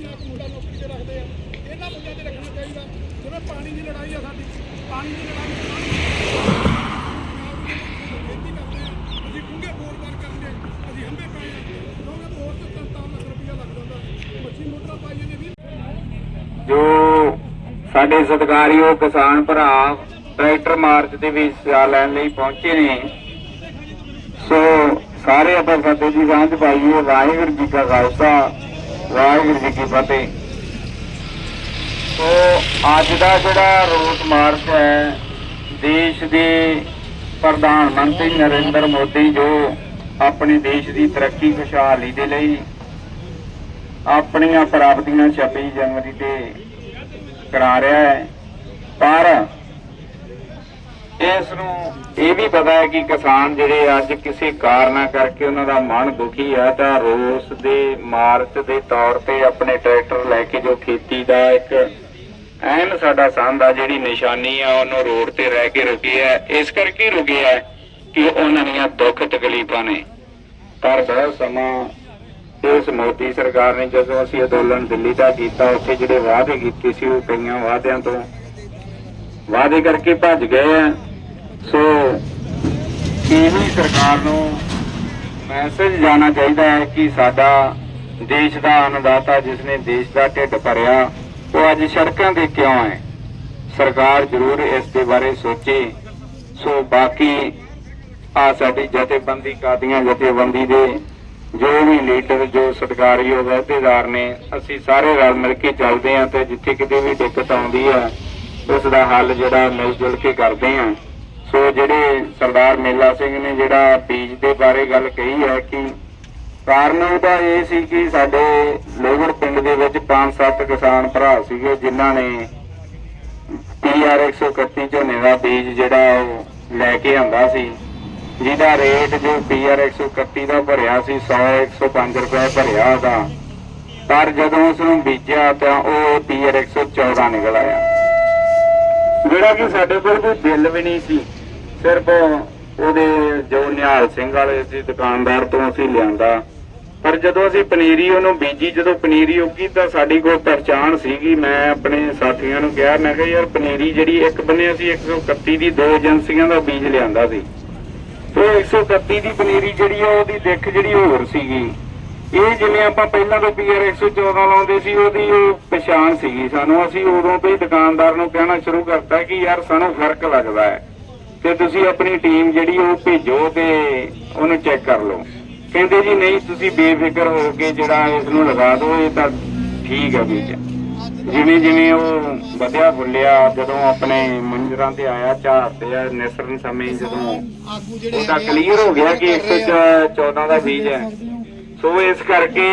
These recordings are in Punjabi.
ਮੁੱਦਾ ਤੇ ਰੱਖਣਾ ਚਾਹੀਦਾ। ਜਿਵੇਂ ਪਾਣੀ ਦੀ ਲੜਾਈ ਆ ਸਾਡੀ, ਪਾਣੀ ਦੀ ਲੜਾਈ ਨਾਲ ਕਰਦੇ ਆ, ਅਸੀਂ ਡੂੰਘੇ ਬੋਰ ਬਾਰ ਕਰਾਂਗੇ ਅਸੀਂ ਹੰਬੇ ਪਏ ਆ। ਕਿਉਂਕਿ ਬੋਰ ਤੇ ਤਿੰਨ ਰੁਪਇਆ ਲੱਗ ਜਾਂਦਾ, ਮੱਛੀ ਮੋਟਰਾਂ ਪਾਈਆਂ ਨੇ ਵੀ ਜੋ ਸਾਡੇ ਸਤਿਕਾਰਯੋਗ ਕਿਸਾਨ ਭਰਾ ਟਰੈਕਟਰ ਮਾਰਚ ਦੇ ਵਿੱਚ ਹਿੱਸਾ ਲੈਣ ਲਈ ਪਹੁੰਚੇ ਨੇ, ਸੋ ਸਾਰੇ ਆਪਾਂ ਫਤਿਹ ਦੀ ਸਾਂਝ ਪਾਈਏ, ਵਾਹਿਗੁਰੂ ਜੀ ਕਾ ਖਾਲਸਾ। ਵਾਹਿਗੁਰੂ ਜੀ ਕੀ ਫਤਿਹ। ਸੋ ਅੱਜ ਦਾ ਜਿਹੜਾ ਰੋਸ ਮਾਰਚ ਹੈ, ਦੇਸ਼ ਦੇ ਪ੍ਰਧਾਨ ਮੰਤਰੀ ਨਰਿੰਦਰ ਮੋਦੀ ਜੋ ਆਪਣੇ ਦੇਸ਼ ਦੀ ਤਰੱਕੀ ਖੁਸ਼ਹਾਲੀ ਦੇ ਲਈ ਆਪਣੀਆਂ ਪ੍ਰਾਪਤੀਆਂ 26 ਜਨਵਰੀ ਤੇ ਕਰਾ ਰਿਹਾ ਹੈ, ਪਰ ਇਸ ਨੂੰ ਇਹ ਵੀ ਪਤਾ ਹੈ ਕਿ ਕਿਸਾਨ ਜਿਹੜੇ ਅੱਜ ਕਿਸੇ ਕਾਰਨਾ ਕਰਕੇ ਉਹਨਾਂ ਦਾ ਮਨ ਦੁਖੀ ਹੈ ਤਾਂ ਰੋਸ ਦੇ ਮਾਰਚ ਦੇ ਤੌਰ ਤੇ ਆਪਣੇ ਟਰੈਕਟਰ ਲੈ ਕੇ ਜੋ ਖੇਤੀ ਦਾ ਇੱਕ ਐਨ ਸਾਡਾ ਸੰਦ ਆ ਜਿਹੜੀ ਨਿਸ਼ਾਨੀ ਆ, ਉਹਨੂੰ ਰੋਡ ਤੇ ਰਹਿ ਕੇ ਰੁਕੇ ਹੈ ਇਸ ਕਰਕੇ ਹੀ ਹੈ ਕਿ ਉਹਨਾਂ ਦੀਆਂ ਦੁੱਖ ਤਕਲੀਫਾਂ ਨੇ। ਪਰ ਬਹੁਤ ਸਮਾਂ ਇਸ ਮੋਦੀ ਸਰਕਾਰ ਨੇ ਜਦੋਂ ਅਸੀਂ ਅੰਦੋਲਨ ਦਿੱਲੀ ਦਾ ਕੀਤਾ, ਉੱਥੇ ਜਿਹੜੇ ਵਾਅਦੇ ਕੀਤੇ ਸੀ, ਉਹ ਕਈਆਂ ਵਾਅਦਿਆਂ ਤੋਂ ਵਾਅਦੇ ਕਰਕੇ ਭੱਜ ਗਏ ਆ। ਸੋ, ਇਹੀ ਸਰਕਾਰ ਨੂੰ ਮੈਸੇਜ ਜਾਣਾ ਚਾਹੀਦਾ ਹੈ ਕਿ ਸਾਡਾ ਦੇਸ਼ ਦਾ ਅੰਨਦਾਤਾ ਜਿਸ ਨੇ ਦੇਸ਼ ਦਾ ਢਿੱਡ ਭਰਿਆ, ਉਹ ਅੱਜ ਸੜਕਾਂ ਤੇ ਕਿਉਂ ਹੈ ਸਰਕਾਰ ਜ਼ਰੂਰ ਇਸ ਦੇ ਬਾਰੇ ਸੋਚੇ। ਸੋ, ਬਾਕੀ ਆ ਸਾਡੀ ਜਥੇਬੰਦੀ ਕਾਦੀਆਂ ਜਥੇਬੰਦੀ ਦੇ ਜੋ ਵੀ ਲੀਡਰ, ਜੋ ਸਤਿਕਾਰਯੋਗ ਅਹੁਦੇਦਾਰ ਨੇ, ਅਸੀਂ ਸਾਰੇ ਰਲ ਮਿਲ ਕੇ ਚੱਲਦੇ ਹਾਂ ਤੇ ਜਿੱਥੇ ਕਿਤੇ ਵੀ ਦਿੱਕਤ ਆਉਂਦੀ ਹੈ, ਉਸ ਦਾ ਹੱਲ ਜਿਹੜਾ ਮਿਲ ਜੁਲ ਕੇ ਕਰਦੇ ਹਾਂ। ਸੋ ਜਿਹੜੇ ਸਰਦਾਰ ਮੇਲਾ ਸਿੰਘ ਨੇ ਜਿਹੜਾ ਬੀਜ ਦੇ ਬਾਰੇ ਗੱਲ ਕਹੀ ਹੈ ਕਿ ਕਾਰਨ ਉਹਦਾ ਇਹ ਸੀ ਕਿ ਸਾਡੇ ਲੋਗੜ ਪਿੰਡ ਦੇ ਵਿੱਚ 5-7 ਕਿਸਾਨ ਭਰਾ ਸੀਗੇ, ਜਿਨ੍ਹਾਂ ਨੇ ਪੀਆਰ 131 ਝੋਨੇ ਦਾ ਬੀਜ ਜਿਹੜਾ ਉਹ ਲੈ ਕੇ ਆਂਦਾ ਸੀ, ਜਿਹਦਾ ਰੇਟ ਜੋ ਪੀਆਰ 131 ਦਾ ਭਰਿਆ ਸੀ 100 105 ਰੁਪਏ ਭਰਿਆ ਉਹਦਾ। ਪਰ ਜਦੋਂ ਉਸ ਨੂੰ ਬੀਜਿਆ ਤਾਂ ਉਹ ਪੀਆਰ 114 ਨਿਕਲ ਆਇਆ। ਜਿਹੜਾ ਕਿ ਸਾਡੇ ਕੋਲ ਕੋਈ ਬਿੱਲ ਵੀ ਨਹੀਂ ਸੀ। ਸਿਰਫ ਉਹਦੇ ਜੋ ਨਿਹਾਲ ਸਿੰਘ ਵਾਲੇ ਸੀ, ਦੁਕਾਨਦਾਰ ਤੋਂ ਅਸੀਂ ਲਿਆਂਦਾ। ਪਰ ਜਦੋਂ ਅਸੀਂ ਪਨੀਰੀ ਉਹਨੂੰ ਬੀਜੀ, ਜਦੋਂ ਪਨੀਰੀ ਉੱਗੀ ਤਾਂ ਸਾਡੀ ਕੋਲ ਪਛਾਣ ਸੀਗੀ। ਮੈਂ ਆਪਣੇ ਸਾਥੀਆਂ ਨੂੰ ਕਿਹਾ, ਮੈਂ ਕਿਹਾ, ਯਾਰ, ਪਨੀਰੀ ਜਿਹੜੀ ਇੱਕ ਬੰਨੇ ਅਸੀਂ 131 ਦੀ ਦੋ ਏਜੰਸੀਆਂ ਦਾ ਬੀਜ ਲਿਆਂਦਾ ਸੀ। ਸੋ 131 ਦੀ ਪਨੀਰੀ ਜਿਹੜੀ ਆ, ਉਹਦੀ ਦਿੱਖ ਜਿਹੜੀ ਹੋਰ ਸੀਗੀ। ਇਹ ਜਿਵੇਂ ਆਪਾਂ ਪਹਿਲਾਂ ਤੋਂ ਪੀਆਰ 114 ਲਾਉਂਦੇ ਸੀ, ਉਹਦੀ ਉਹ ਪਛਾਣ ਸੀਗੀ ਸਾਨੂੰ। ਅਸੀਂ ਉਦੋਂ ਤੋਂ ਹੀ ਦੁਕਾਨਦਾਰ ਨੂੰ ਕਹਿਣਾ ਸ਼ੁਰੂ ਕਰਤਾ ਕਿ, ਯਾਰ, ਸਾਨੂੰ ਫ਼ਰਕ ਲੱਗਦਾ ਹੈ। ਤੇ ਤੁਸੀਂ ਆਪਣੀ ਟੀਮ ਜਿਹੜੀ ਉਹ ਭੇਜੋ ਤੇ ਉਹਨੂੰ ਚੈੱਕ ਕਰ ਲਓ। ਕਹਿੰਦੇ ਜੀ, ਨਹੀਂ, ਤੁਸੀਂ ਬੇਫਿਕਰ ਹੋ ਕੇ ਜਿਹੜਾ ਇਸ ਨੂੰ ਲਗਾ ਦਿਓ, ਇਹ ਤਾਂ ਠੀਕ ਹੈ ਬੀਜ ਜਿਵੇਂ ਜਿਵੇਂ ਉਹ ਵਧਿਆ ਫੁੱਲਿਆ ਜਦੋਂ ਆਪਣੇ ਮੰਜਰਾਂ ਤੇ ਆਇਆ, ਝਾੜ ਤੇ ਆ ਨਿਸਰਨ ਸਮੇਂ ਜਦੋਂ ਉਹਦਾ ਕਲੀਅਰ ਹੋ ਗਿਆ ਕਿ 114 ਦਾ ਬੀਜ ਹੈ। ਸੋ ਇਸ ਕਰਕੇ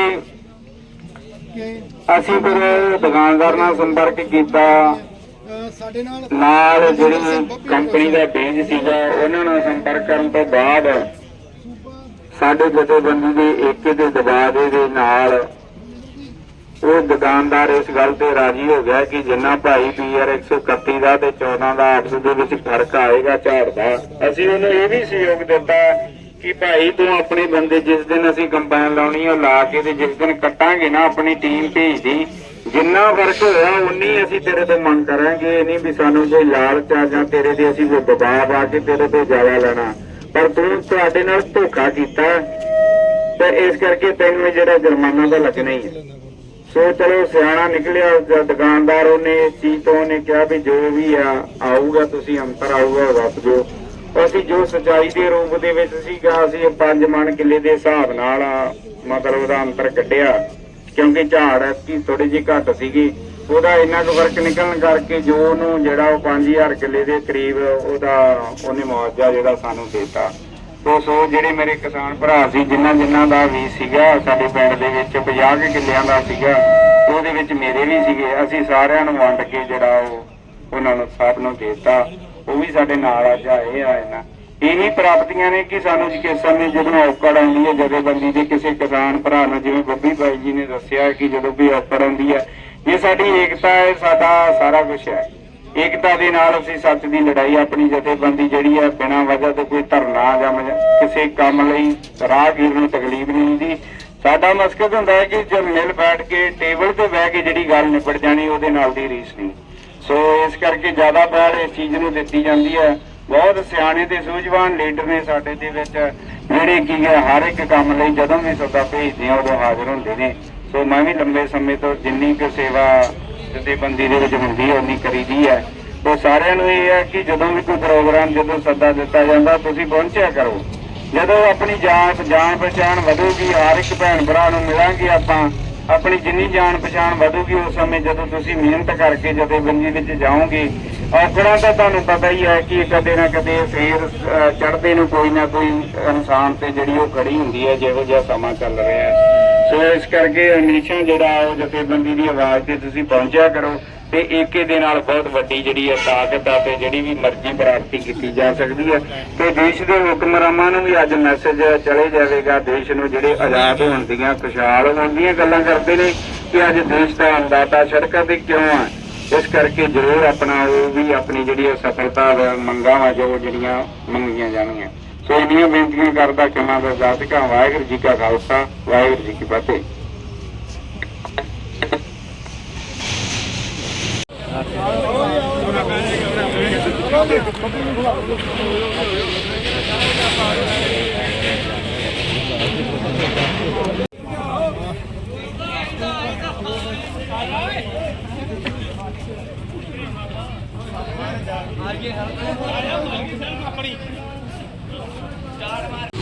ਅਸੀਂ ਫਿਰ ਦੁਕਾਨਦਾਰ ਨਾਲ ਸੰਪਰਕ ਕੀਤਾ। ਸਾਡੇ ਨਾਲ ਨਾਲ ਜਿਹੜੀ ਕੰਪਨੀ ਦਾ ਬੀਜ ਸੀਗਾ ਉਹਨਾਂ ਨਾਲ ਸੰਪਰਕ ਕਰਨ ਤੋਂ ਬਾਅਦ ਸਾਡੇ ਜਥੇਬੰਦੀ ਦੇ ਏਕੇ ਦੇ ਦਬਾਅ ਦੇ ਨਾਲ ਉਹ ਦੁਕਾਨਦਾਰ ਇਸ ਗੱਲ ਤੇ ਰਾਜੀ ਹੋ ਗਿਆ ਕਿ ਜਿੰਨਾ ਭਾਈ ਪੀਆਰ 131 ਦਾ ਤੇ 14 ਦਾ ਆਪਸ ਦੇ ਵਿੱਚ ਫ਼ਰਕ ਆਏਗਾ ਝਾੜ ਦਾ ਅਸੀਂ ਉਹਨੂੰ ਇਹ ਵੀ ਸਹਿਯੋਗ ਦਿੱਤਾ ਕਿ ਭਾਈ ਤੂੰ ਆਪਣੇ ਬੰਦੇ ਜਿਸ ਦਿਨ ਅਸੀਂ ਕੰਬਾਈਨ ਲਾਉਣੀ ਉਹ ਲਾ ਕੇ ਤੇ ਜਿਸ ਦਿਨ ਕੱਟਾਂਗੇ ਨਾ ਆਪਣੀ ਟੀਮ ਭੇਜਦੀ। ਜਿੰਨਾ ਫ਼ਰਕ ਹੋਇਆ, ਉਨੀ ਅਸੀਂ ਤੇਰੇ ਤੋਂ ਮੰਗ ਕਰਾਂਗੇ। ਨਹੀਂ ਵੀ ਸਾਨੂੰ ਕੋਈ ਲਾਲਚ ਆ ਜਾਂ ਤੇਰੇ ਤੇ ਅਸੀਂ ਕੋਈ ਦਬਾਅ ਆ ਕੇ ਤੇਰੇ ਤੋਂ ਜ਼ਿਆਦਾ ਲੈਣਾ। ਪਰ ਤੂੰ ਤੁਹਾਡੇ ਨਾਲ ਧੋਖਾ ਕੀਤਾ ਤੇ ਇਸ ਕਰਕੇ ਤੈਨੂੰ ਜਿਹੜਾ ਜੁਰਮਾਨਾ ਤਾਂ ਲੱਗਣਾ ਹੀ ਹੈ ਸੋ ਚਲੋ, ਸਿਆਣਾ ਨਿਕਲਿਆ ਦੁਕਾਨਦਾਰ, ਉਹਨੇ ਚੀਜ਼ ਤੋਂ ਉਹਨੇ ਕਿਹਾ ਵੀ ਜੋ ਵੀ ਆ, ਆਊਗਾ ਤੁਸੀਂ, ਅੰਤਰ ਆਊਗਾ ਉਹ ਦੱਸ ਦਿਓ ਅਸੀਂ ਜੋ ਸਚਾਈ ਦੇ ਰੂਪ ਦੇ ਵਿੱਚ ਸੀਗਾ, ਅਸੀਂ ਪੰਜ ਮਣ ਕਿੱਲੇ ਦੇ ਹਿਸਾਬ ਨਾਲ ਮਤਲਬ ਉਹਦਾ ਅੰਤਰ ਕੱਢਿਆ। ਕਿਉਂਕਿ ਝਾੜ ਕੀ ਥੋੜੀ ਜਿਹੀ ਘੱਟ ਸੀਗੀ। ਉਹਦਾ ਇੰਨਾ ਕੁ ਫ਼ਰਕ ਨਿਕਲਣ ਕਰਕੇ ਜੋ ਉਹਨੂੰ ਜਿਹੜਾ ਉਹ 5000 ਕਿੱਲੇ ਦੇ ਕਰੀਬ ਉਹਦਾ ਉਹਨੇ ਮੁਆਵਜ਼ਾ ਜਿਹੜਾ ਸਾਨੂੰ ਦਿੱਤਾ। ਤੋ ਸੋ ਜਿਹੜੇ ਮੇਰੇ ਕਿਸਾਨ ਭਰਾ ਸੀ ਜਿਨ੍ਹਾਂ ਜਿਨ੍ਹਾਂ ਦਾ ਵੀ ਸੀਗਾ, ਸਾਡੇ ਪਿੰਡ ਦੇ ਵਿੱਚ 50 ਕੁ ਕਿੱਲਿਆਂ ਦਾ ਸੀਗਾ, ਉਹਦੇ ਵਿੱਚ ਮੇਰੇ ਵੀ ਸੀਗੇ। ਅਸੀਂ ਸਾਰਿਆਂ ਨੂੰ ਵੰਡ ਕੇ ਜਿਹੜਾ ਉਹ ਉਹਨਾਂ ਨੂੰ ਸਭ ਨੂੰ ਦਿੱਤਾ। ਉਹ ਵੀ ਸਾਡੇ ਨਾਲ ਅੱਜ ਆਏ ਆ ਇਹਨਾਂ। ਇਹੀ ਪ੍ਰਾਪਤੀਆਂ ਨੇ ਕਿ ਸਾਨੂੰ ਜੀ ਕਿਸ ਜਦੋਂ ਔਕੜ ਆਉਂਦੀ ਹੈ ਜਥੇਬੰਦੀ ਦੇ ਕਿਸੇ ਕਿਸਾਨ ਭਰਾ ਨੂੰ ਜਿਵੇਂ ਬੱਬੀ ਬਾਈ ਜੀ ਨੇ ਦੱਸਿਆ ਕਿ ਜਦੋਂ ਵੀ ਔਕੜ ਆਉਂਦੀ ਹੈ, ਇਹ ਸਾਡੀ ਏਕਤਾ ਹੈ, ਸਾਡਾ ਸਾਰਾ ਕੁਝ ਹੈ। ਏਕਤਾ ਦੇ ਨਾਲ ਅਸੀਂ ਸੱਚ ਦੀ ਲੜਾਈ, ਆਪਣੀ ਜਥੇਬੰਦੀ ਜਿਹੜੀ ਹੈ, ਬਿਨਾਂ ਵਜ੍ਹਾ ਤੋਂ ਕੋਈ ਧਰਨਾ ਜਾਂ ਕਿਸੇ ਕੰਮ ਲਈ ਰਾਹਗੀਰ ਨੂੰ ਤਕਲੀਫ ਨਹੀਂ ਹੁੰਦੀ। ਸਾਡਾ ਮਕਸਦ ਹੁੰਦਾ ਹੈ ਕਿ ਜਦ ਮਿਲ ਬੈਠ ਕੇ ਟੇਬਲ ਤੇ ਬਹਿ ਕੇ ਜਿਹੜੀ ਗੱਲ ਨਿਬੜ ਜਾਣੀ, ਉਹਦੇ ਨਾਲ ਦੀ ਰੀਸ ਨਹੀਂ। ਸੋ ਇਸ ਕਰਕੇ ਜ਼ਿਆਦਾ ਪਹਿਲ ਇਸ ਚੀਜ਼ ਨੂੰ ਦਿੱਤੀ ਜਾਂਦੀ ਹੈ ਬਹੁਤ ਸਿਆਣੇ ਤੇ ਸੂਝਵਾਨ ਲੀਡਰ ਨੇ ਸਾਡੇ ਦੇ ਵਿੱਚ, ਜਿਹੜੇ ਕੀ ਹੈ, ਹਰ ਇੱਕ ਕੰਮ ਲਈ ਜਦੋਂ ਵੀ ਸੱਦਾ ਭੇਜਦੇ ਆ, ਉਦੋਂ ਹਾਜ਼ਰ ਹੁੰਦੇ ਨੇ। ਸੋ ਮੈਂ ਵੀ ਲੰਬੇ ਸਮੇਂ ਤੋਂ ਜਿੰਨੀ ਕੁ ਸੇਵਾ ਜਥੇਬੰਦੀ ਦੇ ਵਿੱਚ ਹੁੰਦੀ ਹੈ, ਉਨੀ ਕਰੀਦੀ ਹੈ। ਤੇ ਸਾਰਿਆਂ ਨੂੰ ਇਹ ਹੈ ਕਿ ਜਦੋਂ ਵੀ ਕੋਈ ਪ੍ਰੋਗਰਾਮ, ਜਦੋਂ ਸੱਦਾ ਦਿੱਤਾ ਜਾਂਦਾ, ਤੁਸੀਂ ਪਹੁੰਚਿਆ ਕਰੋ। ਜਦੋਂ ਆਪਣੀ ਜਾਨ ਜਾਣ ਪਛਾਣ ਵਧੂਗੀ, ਹਰ ਇੱਕ ਭੈਣ ਭਰਾ ਨੂੰ ਮਿਲਾਂਗੇ ਆਪਾਂ, ਆਪਣੀ ਜਿੰਨੀ ਜਾਣ ਪਛਾਣ ਵਧੂਗੀ, ਉਸ ਸਮੇਂ ਜਦੋਂ ਤੁਸੀਂ ਮਿਹਨਤ ਕਰਕੇ ਜਥੇਬੰਦੀ ਵਿੱਚ ਜਾਓਗੇ ਔਕੜਾਂ ਤਾਂ ਤੁਹਾਨੂੰ ਪਤਾ ਹੀ ਹੈ ਕਿ ਕਦੇ ਨਾ ਕਦੇ ਫੇਰ ਚੜ੍ਹਦੇ ਨੂੰ ਕੋਈ ਨਾ ਕੋਈ ਇਨਸਾਨ ਤੇ ਜਿਹੜੀ ਉਹ ਖੜੀ ਹੁੰਦੀ ਹੈ, ਜਿਹੋ ਜਿਹਾ ਸਮਾਂ ਚੱਲ ਰਿਹਾ ਹੈ। ਸੋ ਇਸ ਕਰਕੇ ਹਮੇਸ਼ਾ ਜਿਹੜਾ ਉਹ ਜਥੇਬੰਦੀ ਦੀ ਆਵਾਜ਼ ਤੇ ਤੁਸੀਂ ਪਹੁੰਚਿਆ ਕਰੋ ਤੇ ਏਕੇ ਦੇ ਨਾਲ ਬਹੁਤ ਵੱਡੀ ਜਿਹੜੀ ਹੈ ਤਾਕਤ ਆ ਤੇ ਜਿਹੜੀ ਵੀ ਮਰਜ਼ੀ ਪ੍ਰਾਪਤੀ ਕੀਤੀ ਜਾ ਸਕਦੀ ਹੈ। ਤੇ ਦੇਸ਼ ਦੇ ਹੁਕਮਰਾਨਾਂ ਨੂੰ ਵੀ ਅੱਜ ਮੈਸੇਜ ਚਲੇ ਜਾਵੇਗਾ, ਦੇਸ਼ ਨੂੰ ਜਿਹੜੇ ਆਜ਼ਾਦ ਹੋਣ ਦੀਆਂ ਖੁਸ਼ਹਾਲ ਹੋਣ ਦੀਆਂ ਗੱਲਾਂ ਕਰਦੇ ਨੇ ਕਿ ਅੱਜ ਦੇਸ਼ ਦਾ ਅੰਦਾਤਾ ਸੜਕਾਂ ਤੇ ਕਿਉਂ ਆ? ਇਸ ਕਰਕੇ ਜ਼ਰੂਰ ਆਪਣਾ ਉਹ ਵੀ ਆਪਣੀ ਜਿਹੜੀ ਸਫਲਤਾ ਮੰਗਾਂ ਆ ਜੋ ਜਿਹੜੀਆਂ ਮੰਗੀਆਂ ਜਾਣਗੀਆਂ। ਸੋ ਇਹਨੀਆਂ ਬੇਨਤੀਆਂ ਕਰਦਾ ਕਿ ਦਾ ਦਾਤਿਕਾ ਵਾਹਿਗੁਰੂ ਜੀ ਕਾ ਖਾਲਸਾ, ਵਾਹਿਗੁਰੂ ਜੀ ਕੀ ਫਤਿਹ। ਆਈਏ ਹਰ ਆਪਣੀ ਚਾਰ ਮਾਰ